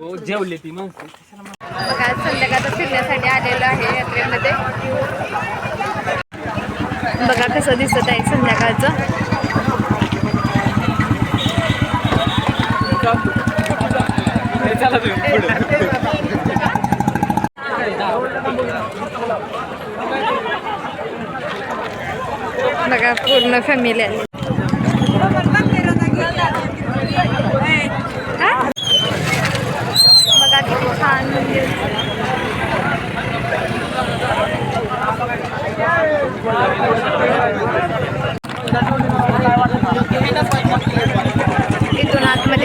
हो, जेवले ती माणसं. बघा संध्याकाळचं फिरण्यासाठी आलेलो आहे यात्रेमध्ये. बघा कसं दिसत आहे संध्याकाळचं. बघा पूर्ण फॅमिली आली.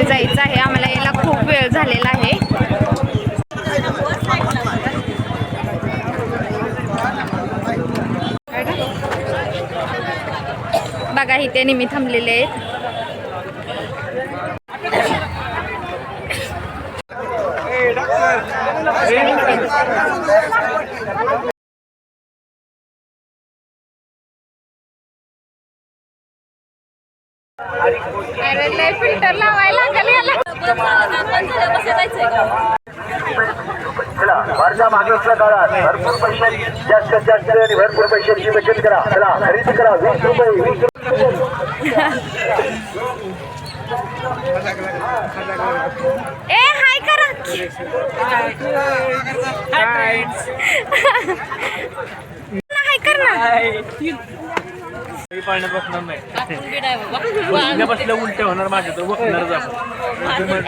इथून जायचं आहे. आम्हाला यायला खूप वेळ झालेला आहे. बघा इथे नेहमी थांबलेले आहेत. अरे लय फिल्टर लावायला लागेल चला वरच्या मागेच्या काळात भरपूर पैसे जास्तीत जास्त आणि भरपूर पैशांची बचत करा चला खरेदी करा वीस रुपये वीस रुपये ए हाय करा हाय कर ना पाण्यात बसणार नाही. बसल्या उलट्या होणार माझ्या तर बसणारच आपण.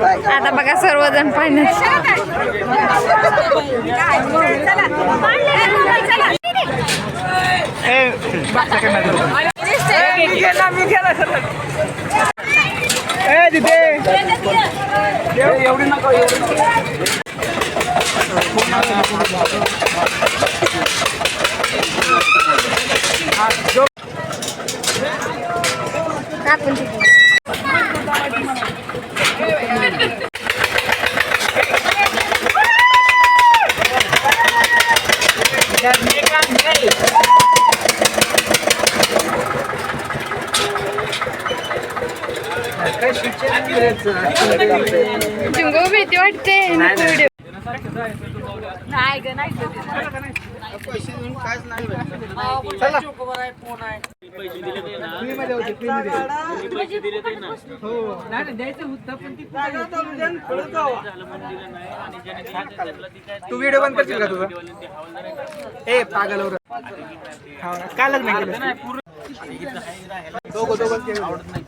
आता बघा सर्वजण पाहण्यात आपण तिथे. चिंगू भीती वाटते ते ना पैसे दिले ते ना तू व्हिडिओ बंद करशील का तुझा? ए पागल कालच नाही केलं दोघं दोघं केलं. खोटं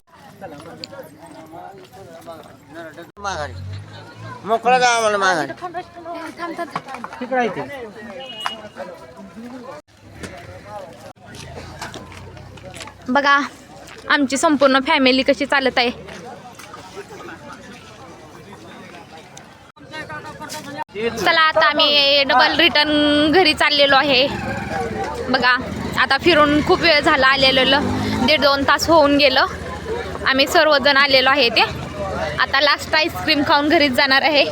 मोकळा जा आम्हाला माघारी. तिकडं. बघा आमची संपूर्ण फॅमिली कशी चालत आहे. चला आता आम्ही डबल रिटर्न घरी चाललेलो आहे. बघा आता फिरून खूप वेळ झाला आलेलो. दीड दोन तास होऊन गेलं. आम्ही सर्वजण आलेलो आहे ते आता लास्ट आईस्क्रीम खाऊन घरीच जाणार आहे.